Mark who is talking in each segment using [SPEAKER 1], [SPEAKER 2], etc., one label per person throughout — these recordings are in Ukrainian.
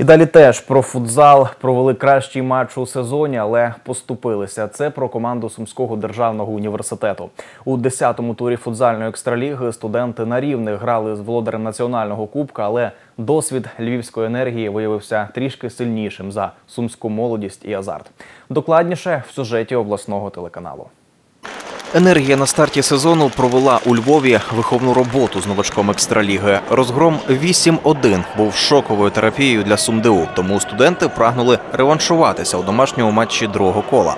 [SPEAKER 1] І далі теж про футзал провели кращий матч у сезоні, але поступилися. Це про команду Сумського державного університету. У 10-му турі футзальної екстраліги студенти на рівних грали з володарем національного кубка, але досвід львівської енергії виявився трішки сильнішим за сумську молодість і азарт. Докладніше в сюжеті обласного телеканалу.
[SPEAKER 2] Енергія на старті сезону провела у Львові виховну роботу з новачком екстраліги. Розгром 8-1 був шоковою терапією для СумДУ, тому студенти прагнули реваншуватися у домашньому матчі другого кола.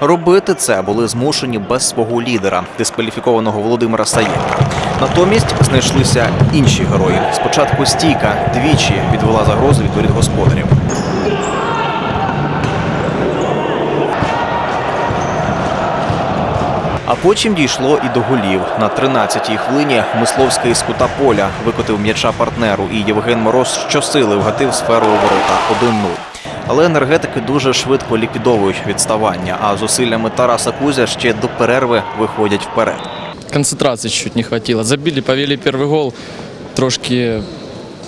[SPEAKER 2] Робити це були змушені без свого лідера, дискваліфікованого Володимира Саєнка. Натомість знайшлися інші герої. Спочатку стійка двічі відвела загрозу від воріт господарів. А потім дійшло і до голів. На 13-й хвилині Мисловський з кута поля викотив м'яча партнеру, і Євген Мороз щосили вгатив сферу у ворота 1-0. Але енергетики дуже швидко ліквідовують відставання, а зусиллями Тараса Кузя ще до перерви виходять вперед.
[SPEAKER 3] концентрации чуть-чуть не хватило. Забили, повели первый гол. Трошки,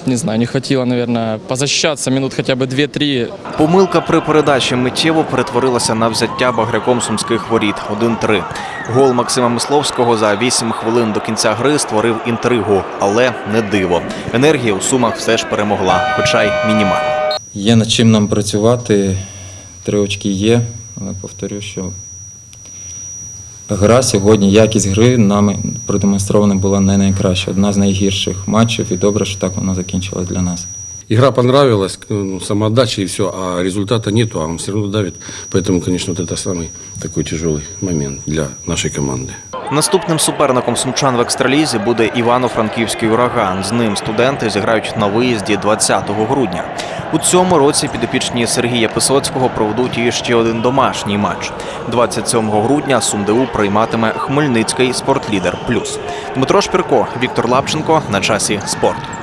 [SPEAKER 3] не знаю, не хватило, наверное, позащищаться минут хотя бы 2-3.
[SPEAKER 2] Помилка при передачі миттєво перетворилася на взяття багряком сумських воріт 1-3. Гол Максима Мисловського за 8 хвилин до кінця гри створив інтригу, але не диво. Енергія у сумах все ж перемогла, хоча й мінімально.
[SPEAKER 4] Є над чим нам працювати, три очки є, але повторю, що гра сьогодні, якість гри нами продемонстрована була не найкраща. Одна з найгірших матчів, і добре, що так вона закінчилась для нас
[SPEAKER 5] Игра понравилась, ну, самоотдача и все, а результата нету, а он все равно давит. Поэтому, конечно, вот это самый такой тяжелый момент для нашей команды.
[SPEAKER 2] Наступним суперником сумчан в екстралізі буде Івано-Франківський ураган. З ним студенти зіграють на виїзді 20 грудня. У цьому році підопічні Сергія Писоцького проведуть і ще один домашній матч. 27 грудня СумДУ прийматиме Хмельницький спортлідер плюс. Дмитро Шпірко, Віктор Лапченко на часі спорт.